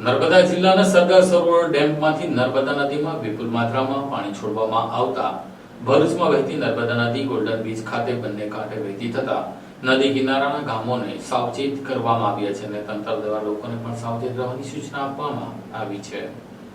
નર્મદા જિલ્લાના સરદાર સરોવર ડેમમાંથી નર્મદા નદીમાં વિપુલ માત્રામાં પાણી છોડવામાં આવતા ભરૂચમાં વહેતી નર્મદા નદી ગોલ્ડન બીચ ખાતે બંને કાંઠે વહેતી થતા નદી કિનારાના ગામોને સાવચેત કરવામાં આવ્યા છે અને તંત્ર દ્વારા લોકોને પણ સાવચેત રહેવાની સૂચના આપવામાં આવી છે.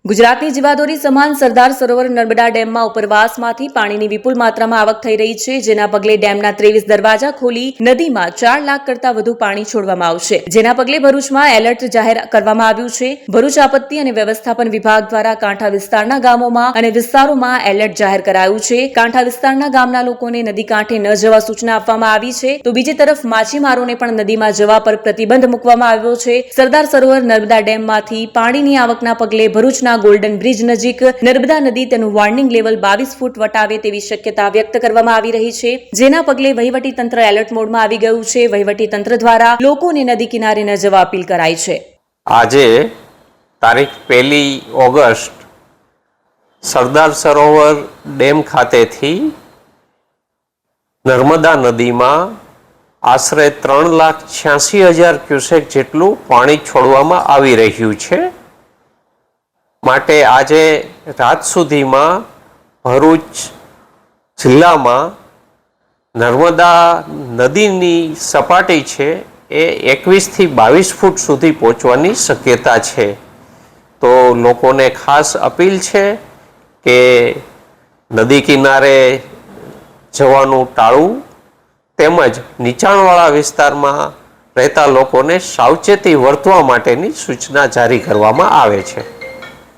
ગુજરાતની જીવાદોરી સમાન સરદાર સરોવર નર્મદા ડેમમાં ઉપરવાસમાંથી પાણીની વિપુલ માત્રામાં આવક થઈ રહી છે, જેના પગલે ડેમના ત્રેવીસ દરવાજા ખોલી નદીમાં ચાર લાખ કરતા વધુ પાણી છોડવામાં આવશે. જેના પગલે ભરૂચમાં એલર્ટ જાહેર કરવામાં આવ્યું છે. ભરૂચ આપત્તિ અને વ્યવસ્થાપન વિભાગ દ્વારા કાંઠા વિસ્તારના ગામોમાં અને વિસ્તારોમાં એલર્ટ જાહેર કરાયું છે. કાંઠા વિસ્તારના ગામના લોકોને નદી કાંઠે ન જવા સૂચના આપવામાં આવી છે. તો બીજી તરફ માછીમારોને પણ નદીમાં જવા પર પ્રતિબંધ મૂકવામાં આવ્યો છે. સરદાર સરોવર નર્મદા ડેમમાંથી પાણીની આવકના પગલે ભરૂચના ગોલ્ડન બ્રિજ નજીક નર્મદા નદી તેનું વોર્નિંગ લેવલ બાવીસ ફૂટ વટાવે તેવી શક્યતા વ્યક્ત કરવામાં આવી રહી છે. જેના પગલે વહીવટી તંત્ર એલર્ટ મોડમાં આવી ગયું છે. વહીવટી તંત્ર દ્વારા લોકોને નદી કિનારે ન જવા અપીલ કરાઈ છે. આજે તારીખ પહેલી ઓગસ્ટ સરદાર સરોવર ડેમ ખાતેથી નર્મદા નદીમાં આશરે ત્રણ લાખ છ્યાસી હજાર ક્યુસેક જેટલું પાણી છોડવામાં આવી રહ્યું છે. માટે આજે રાત સુધીમાં ભરૂચ જિલ્લામાં નર્મદા નદીની સપાટી છે એ એકવીસથી બાવીસ ફૂટ સુધી પહોંચવાની શક્યતા છે. તો લોકોને ખાસ અપીલ છે કે નદી કિનારે જવાનું ટાળવું તેમજ નીચાણવાળા વિસ્તારમાં રહેતા લોકોને સાવચેતી વર્તવા માટેની સૂચના જારી કરવામાં આવે છે.